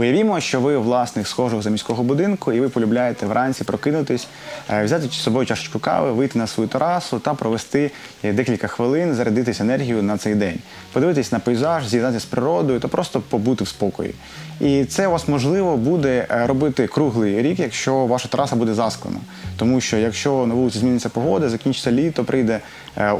Уявімо, що ви власник схожого заміського будинку, і ви полюбляєте вранці прокинутись, е, взяти з собою чашечку кави, вийти на свою терасу та провести е, декілька хвилин, зарядитись енергією на цей день, подивитись на пейзаж, з'єднатися з природою та просто побути в спокої. І це у вас можливо буде е, робити круглий рік, якщо ваша тераса буде засклена. Тому що якщо на вулиці зміниться погода, закінчиться літо, прийде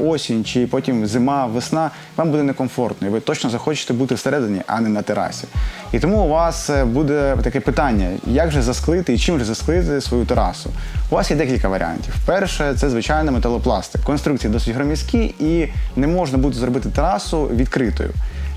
осінь чи потім зима, весна, вам буде некомфортно, і ви точно захочете бути всередині, а не на терасі. І тому у вас е, буде таке питання: як же засклити і чим же засклити свою терасу? У вас є декілька варіантів. Перше, це звичайно металопластик. Конструкції досить громіздкі і не можна буде зробити терасу відкритою.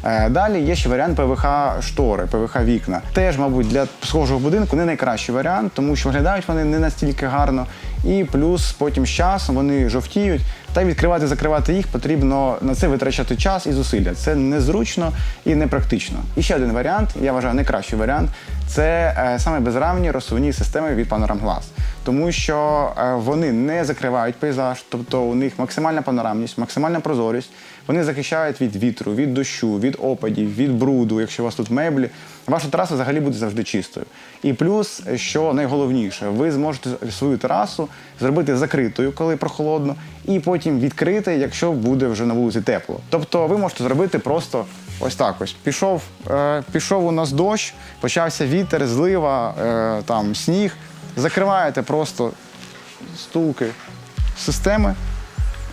Е, Далі є ще варіант ПВХ штори, ПВХ вікна. Теж, мабуть, для схожого будинку не найкращий варіант, тому що виглядають вони не настільки гарно. І плюс потім з часом вони жовтіють. Та відкривати, закривати їх потрібно на це витрачати час і зусилля. Це незручно і непрактично. І ще один варіант, я вважаю, найкращий варіант це е, саме безрамні розсувні системи від Glass. Тому що е, вони не закривають пейзаж, тобто у них максимальна панорамність, максимальна прозорість. Вони захищають від вітру, від дощу, від опадів, від бруду, якщо у вас тут меблі. Ваша тераса взагалі буде завжди чистою. І плюс, що найголовніше, ви зможете свою терасу зробити закритою, коли прохолодно, і потім відкрити, якщо буде вже на вулиці тепло. Тобто ви можете зробити просто ось так ось. Пішов, е, пішов у нас дощ, почався вітер, злива, е, там сніг. Закриваєте просто стулки системи.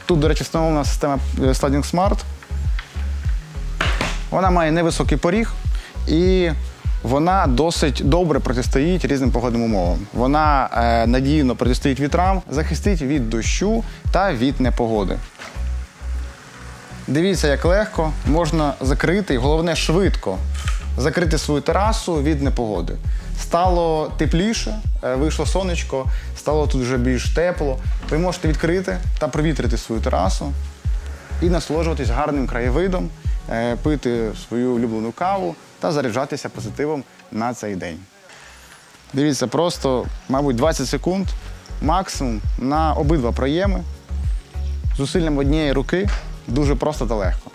Тут, до речі, встановлена система е, Sliding Smart. Вона має невисокий поріг і вона досить добре протистоїть різним погодним умовам. Вона е, надійно протистоїть вітрам, захистить від дощу та від непогоди. Дивіться, як легко можна закрити, і головне швидко закрити свою терасу від непогоди. Стало тепліше, е, вийшло сонечко, стало тут вже більш тепло. Ви можете відкрити та провітрити свою терасу і насолоджуватись гарним краєвидом, е, пити свою улюблену каву та заряджатися позитивом на цей день. Дивіться, просто, мабуть, 20 секунд максимум на обидва проєми зусиллям однієї руки дуже просто та легко.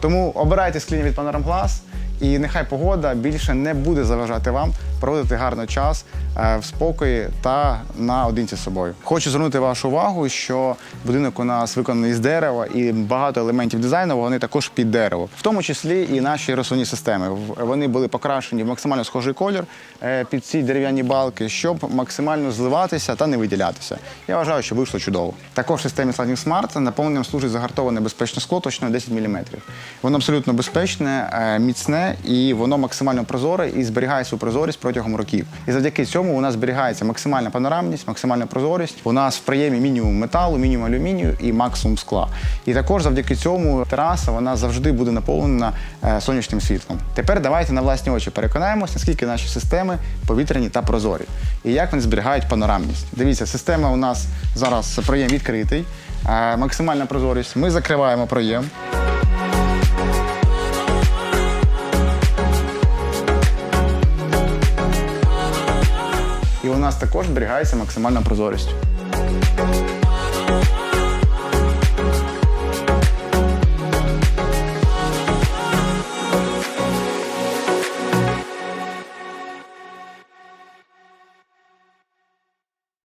Тому обирайте скління від Panorama Glass, і нехай погода більше не буде заважати вам проводити гарний час е, в спокої та наодинці з собою. Хочу звернути вашу увагу, що будинок у нас виконаний з дерева, і багато елементів дизайну вони також під дерево, в тому числі і наші розсувні системи. Вони були покрашені в максимально схожий колір е, під ці дерев'яні балки, щоб максимально зливатися та не виділятися. Я вважаю, що вийшло чудово. Також системі Sliding Smart наповненням служить загартоване безпечне скло точно 10 мм. Воно абсолютно безпечне, е, і воно максимально прозоре і зберігає свою прозорість протягом років. І завдяки цьому у нас зберігається максимальна панорамність, максимальна прозорість. У нас в проємі мінімум металу, мінімум алюмінію і максимум скла. І також завдяки цьому тераса вона завжди буде наповнена е, сонячним світлом. Тепер давайте на власні очі переконаємось, наскільки наші системи повітряні та прозорі, і як вони зберігають панорамність. Дивіться, система у нас зараз проєм відкритий, е, максимальна прозорість. Ми закриваємо проєм. Нас також зберігається максимальна прозорість.